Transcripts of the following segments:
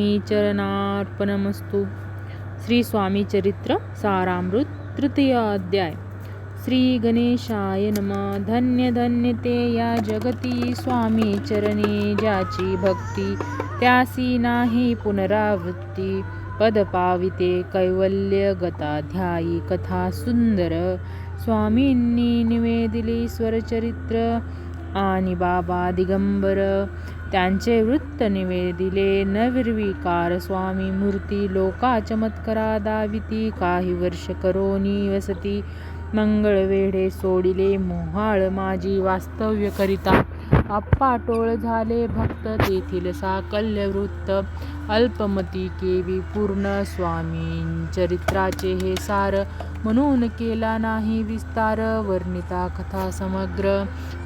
मी चरणार्पणमस्तु। श्री स्वामी चरित्र सारामृत तृतीय अध्याय। श्री गणेशाय नम। धन्य धन्य ते या जगती स्वामी चरणे ज्याची भक्ती त्यासी नाही पुनरावृत्ती। पदपाविते कैवल्य गताध्यायी कथा सुंदर। स्वामींनी निवेदिली स्वरचरित्र। आणि बाबा दिगंबर। त्यांचे वृत्त निवेदिले नविर्विकार स्वामी मूर्ती लोका चमत्करा दाविती. काही वर्ष करोनी वसती मंगळवेढे सोडिले. मोहाळ माझी वास्तव्य करिता आप्पा टोळ झाले भक्त. तेथील साकल्य वृत्त अल्पमती केवी पूर्ण. स्वामी चरित्राचे हे सार म्हणून केला नाही विस्तार. वर्णिता कथा समग्र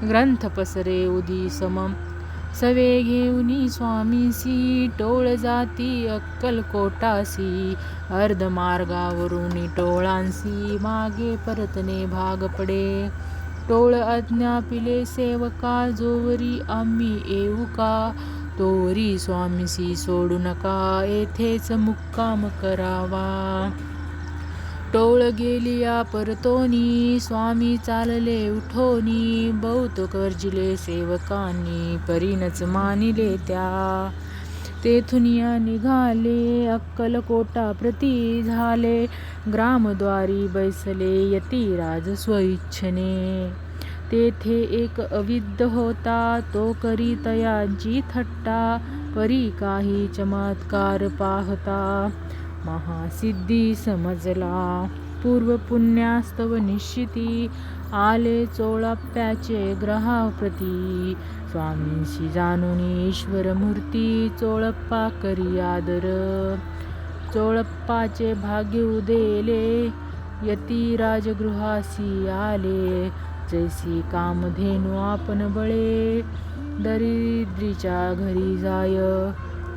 ग्रंथ पसरे उदी सम. सवे घेऊनी स्वामीसी टोळ जाती अक्कलकोटासी. अर्धमार्गावरून टोळांसी मागे परतने भाग पडे. टोळ अज्ञापिले सेवका जोवरी आम्ही येऊ का? तोरी स्वामीसी सोडू नका येथेच मुक्काम करावा. टोळ गेलिया परतोनी स्वामी चालले उठोनी बहुत कर्जिले सेवकांनी परीनच मानिले त्या. तेथुनिया निघाले अक्कलकोटा प्रती झाले ग्रामद्वारी बैसले यतिराज स्वइच्छने. तेथे एक अविद्ध होता तो करी तयांची थट्टा परी काही चमत्कार पाहता. महासिद्धी समजला. पूर्व पुण्यास्तव निश्चिती आले चोळाप्याचे ग्रहाप्रती. स्वामींशी जाणून ईश्वर मूर्ती चोळप्पा करी आदर. चोळप्पाचे भाग्य उदेले यती राजगृहासी आले. जैसी कामधेनू आपण बळे दरिद्रीच्या घरी जाय.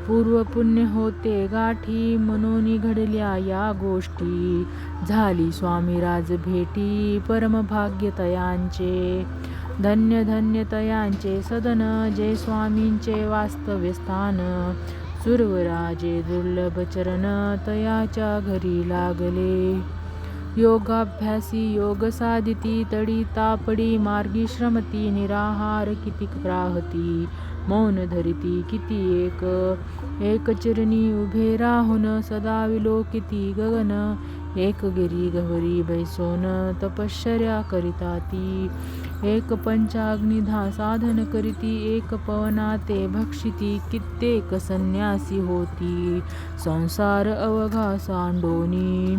पूर्व पुण्य होते गाठी म्हणून घडल्या या गोष्टी. झाली स्वामी राज भेटी परमभाग्यतयांचे धन्य धन्य तयांचे सदन जे स्वामींचे वास्तव्य स्थान. सुरवराजे दुर्लभ चरण तयाच्या घरी लागले. योगाभ्यासी योग साधिती तडी तापडी मार्गी श्रमती निराहार किती प्राहती मौन धरिती किती एक? एक चिरणी उभे राहून सदा विलोकिती गगन. एक गिरी गहरी बैसोन तपश्चर्या करिता ती. एक पंचाग्निधा साधन करीती एक पवना ते भक्षिती कित्येक संन्यासी होती. संसार अवघा सांडोनी.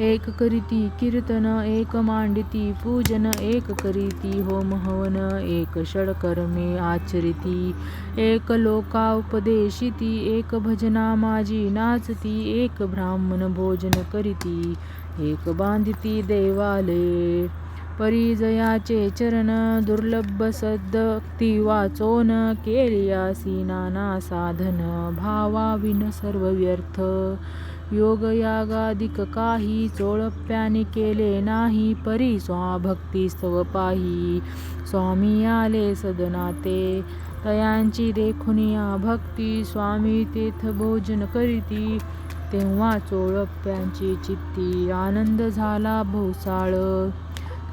एक करीती कीर्तन एक मांडिती पूजन एक करीती होम हवन एक षडकर्मे आचरिती एक लोका उपदेशिती एक भजना माझी नाचती एक ब्राह्मण भोजन करीती एक बांधिती देवालये परिजयाचे चरण दुर्लभ सद्दक्ती वाचोन केलियासी नाना साधन भावाविन सर्व व्यर्थ योगयागादिक काही चोळप्याने केले नाही परी स्वाभक्ती स्व पाही स्वामी आले सदनाते. तयांची देखुनिया भक्ती स्वामी तेथ भोजन करीती. तेव्हा चोळप्यांची चित्ती आनंद झाला भोसाळ.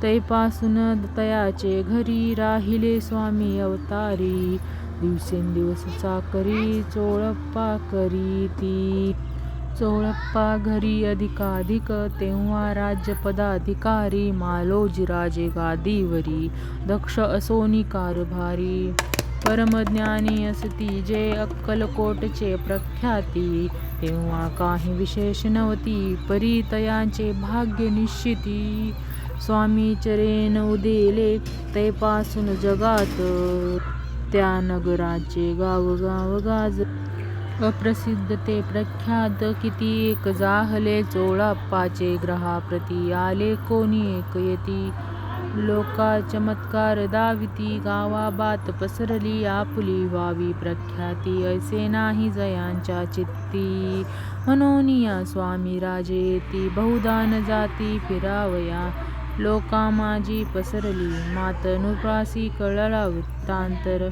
तैपासून तयाचे घरी राहिले स्वामी अवतारी. दिवसेंदिवस चाकरी चोळप्पा करी ती चोळप्पा घरी अधिकाधिक तेव्हा राज्यपदाधिकारी मालोजीराजे गादीवरी दक्ष असोनी कारभारी. परमज्ञानी असती जे अक्कलकोटचे प्रख्याती तेव्हा काही विशेष नव्हती परितयांचे भाग्य निश्चिती. स्वामी चरेन उदेले तेपासून जगात त्या नगराचे गावगाव गाज अप्रसिद्ध ते प्रख्यात किती एक जाहले चोळाप्पाचे ग्रहाप्रती आले कोणी एक येती. लोका चमत्कार दाविती गावाबात पसरली आपुली वावी प्रख्याती ऐसे नाही जयांच्या चित्ती. म्हणून या स्वामी राजे येती बहुदान जाती फिरावया. लोका माझी पसरली मात नुप्रासी कळला वृत्तांतर.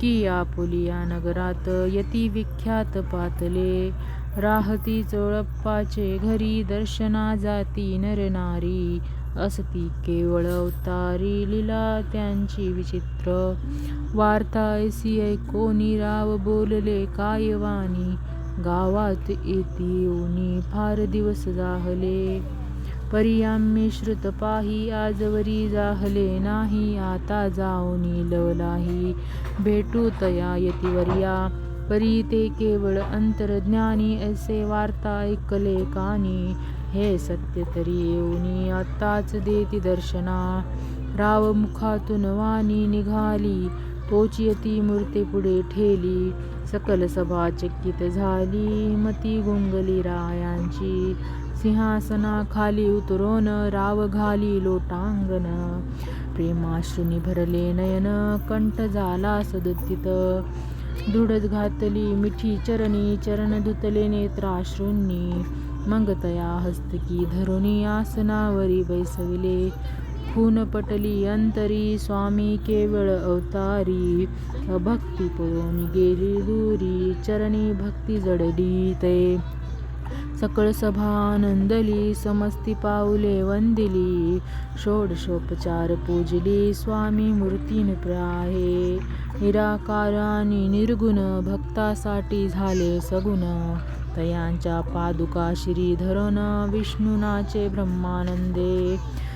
की आपुलिया नगरात यती विख्यात पातले. राहती चोळप्पाचे घरी दर्शना जाती नरनारी असती केवळ अवतारी लीला त्यांची विचित्र. वार्ता ऐसी ऐकोनी राव बोलले काय वाणी. गावात येती येऊनी फार दिवस जाहले. परी श्रुत पाही आजवरी जाहले नाही आता जाऊनी लवलाही भेटू तया यतिवर्या परी ते केवळ अंतर्ज्ञानी असे वार्ता ऐकले कानी. हे सत्य तरी येऊनी आत्ताच देती दर्शना. राव मुखातून वाणी निघाली तोची मूर्ती पुढे ठेली. सकल सभा चकित झाली मती गुंगली रायांची. सिंहासनाखाली उतरून राव घाली लोटांगण. प्रेमाश्रुनी भरले नयन कंठ झाला सदुत्थित. दुडत घातली मिठी चरणी चरण धुतले नेत्राश्रूंनी. मंगतया हस्तकी धरुणी आसनावरी बैसविले. खून पटली अंतरी स्वामी केवळ अवतारी. भक्ती पळून गेली दूरी चरणी भक्ती जडली ते. सकळ सभा आनंदली समस्ती पाऊले वंदिली. षोडशोपचार पूजली स्वामी मूर्तीन प्राहे. निराकार आणि निर्गुण भक्तासाठी झाले सगुण. तयांच्या पादुका श्रीधरण विष्णुनाचे ब्रह्मानंदे.